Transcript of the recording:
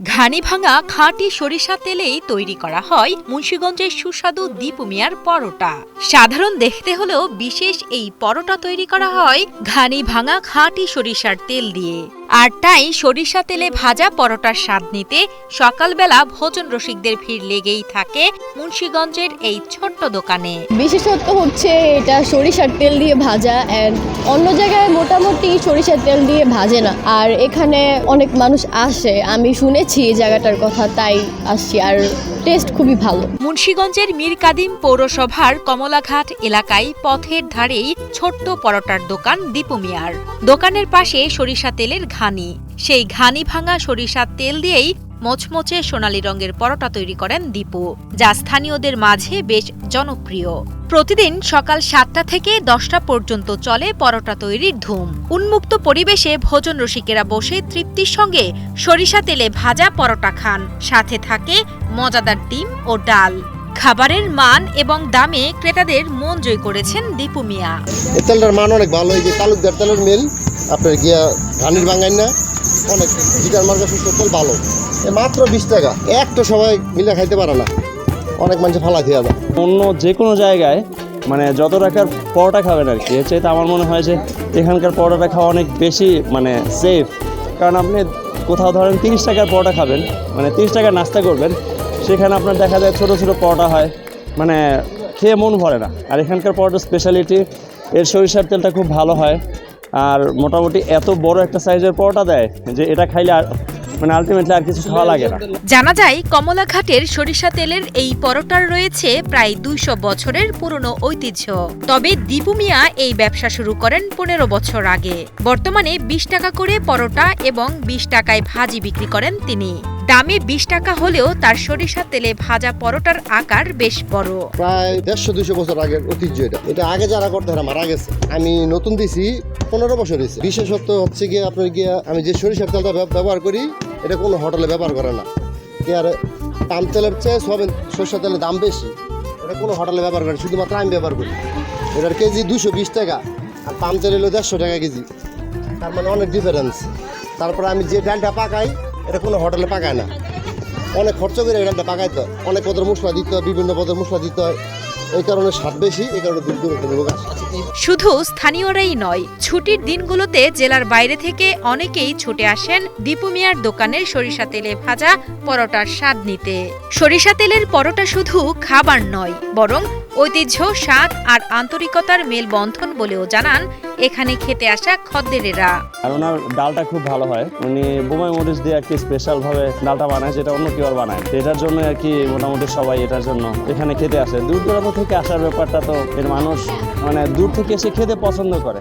ঘানি ভাঙা খাঁটি সরিষা তেলেই তৈরি করা হয় মুন্সীগঞ্জের সুস্বাদু দীপু মিয়ার পরোটা। সাধারণ দেখতে হলেও বিশেষ এই পরোটা তৈরি করা হয় ঘানি ভাঙা খাঁটি সরিষার তেল দিয়ে। আর তাই সরিষা তেলে ভাজা পরোটার স্বাদ নিতে সকালবেলা ভোজন রসিকদের ভিড় লেগেই থাকে মুন্সীগঞ্জের এই ছোট্ট দোকানে। বিশেষত্ব হচ্ছে এটা সরিষার তেল দিয়ে ভাজা অ্যান্ড অন্য জায়গায় মোটামুটি সরিষার তেল দিয়ে ভাজে না। আর এখানে অনেক মানুষ আসে আমি শুনেছি এই জায়গাটার কথা তাই আসছি আর টেস্ট খুবই ভালো। মুন্সীগঞ্জের মীর কাদিম পৌরসভার কমলাঘাট এলাকায় পথের ধারেই ছোট্ট পরোটার দোকান দীপু মিয়ার। দোকানের পাশে সরিষা তেলের ঘানি। সেই ঘানি ভাঙা সরিষার তেল দিয়েই মোচমোচে সোনালী রঙের পরোটা তৈরি করেন দীপু, যা স্থানীয়দের মাঝে বেশ জনপ্রিয়। প্রতিদিন সকাল সাতটা থেকে দশটা পর্যন্ত চলে পরোটা তৈরির ধুম। উন্মুক্ত পরিবেশে ভোজন রসিকেরা বসে তৃপ্তির সঙ্গে সরিষা তেলে ভাজা পরোটা খান। সাথে থাকে মজাদার ডিম ও ডাল। খাবারের মান এবং দামে ক্রেতাদের মন জয় করেছেন দীপু মিয়া। তেলটার মান অনেক ভালো, এই যে তালুকদার তেলের মিল, আপনার গিয়া ধানির বাঙাই না। অনেক জিটার মার্কা সুস্থ তেল ভালো। মাত্র বিশ টাকা। একটা সবাই মিলে খাইতে পারে না। অনেক মানুষ ফালা খেয়ে যায়। অন্য যে কোনো জায়গায় মানে যত টাকার পরোটা খাবেন আর কি, এর চাইতে আমার মনে হয় যে এখানকার পরোটা খাওয়া অনেক বেশি মানে সেফ কারণ আপনি কোথাও ধরেন তিরিশ টাকার পরোটা খাবেন মানে তিরিশ টাকার নাস্তা করবেন, সেখানে আপনার দেখা যায় ছোটো ছোটো পরোটা হয় মানে খেয়ে মন ভরে না। আর এখানকার পরোটা স্পেশালিটি এর সরিষার তেলটা খুব ভালো হয়। আর মোটামুটি এত বড় একটা সাইজের পরোটা দেয় যে এটা খাইলে আর মানে আলটিমেটলি আর কিছু খাওয়া লাগে না। জানা যায়, কমলাঘাটের সরিষা তেলের এই পরোটার রয়েছে প্রায় দুইশো বছরের পুরনো ঐতিহ্য। তবে দীপু মিয়া এই ব্যবসা শুরু করেন পনেরো বছর আগে। বর্তমানে বিশ টাকা করে পরোটা এবং বিশ টাকায় ভাজি বিক্রি করেন তিনি। দামে বিশ টাকা হলেও তার সরিষা তেলে ভাজা পরোটার আকার বেশ বড়। প্রায় দেড়শো দুশো বছর আগের ঐতিহ্য এটা। এটা আগে যারা করতে তারা মারা গেছে। আমি নতুন দিছি, পনেরো বছর হয়েছে বিশেষত্ব হচ্ছে গিয়ে আপনার গিয়ে আমি যে সরিষার তেলটা ব্যবহার করি, এটা কোনো হোটেলে ব্যবহার করে না। আর পাম তেলের চেয়ে সবেন সরষের তেলের দাম বেশি। এটা কোনো হোটেলে ব্যবহার করে শুধুমাত্র আমি ব্যবহার করি। এটার কেজি দুশো বিশ টাকা, আর পাম তেল হলো দেড়শো টাকা কেজি। তার মানে অনেক ডিফারেন্স তারপরে আমি যে ডালটা পাকাই এটা কোনো হোটেলে পাকায় না। অনেক খরচ করে ডালটা পাকাইতে হয় অনেক পদের মশলা দিতে হয়, বিভিন্ন পদের মশলা দিতে হয়। এই কারণে স্বাদ বেশি, এই কারণে দূর দূর লোক আসে শুধু স্থানীয়রাই নয়, ছুটির দিনগুলোতে জেলার বাইরে থেকে অনেকেই ছুটে আসেন দীপু মিয়ার দোকানের সরিষা তেলে ভাজা পরোটার স্বাদ নিতে। সরিষা তেলের পরোটা শুধু খাবার নয়, বরং ঐতিহ্য, স্বাদ আর আন্তরিকতার মেলবন্ধন বলেও জানান এখানে খেতে আসা খদ্দেরেরা। আর ওনার ডালটা খুব ভালো হয়। উনি বোমাই মরিচ দিয়ে আর কি স্পেশাল ভাবে ডালটা বানায়, যেটা অন্য কেউ আর বানায় এটার জন্য আর কি মোটামুটি সবাই এটার জন্য এখানে খেতে আসে। দূর দূরান্ত থেকে আসার ব্যাপারটা তো এর মানুষ মানে দূর থেকে এসে খেতে পছন্দ করে।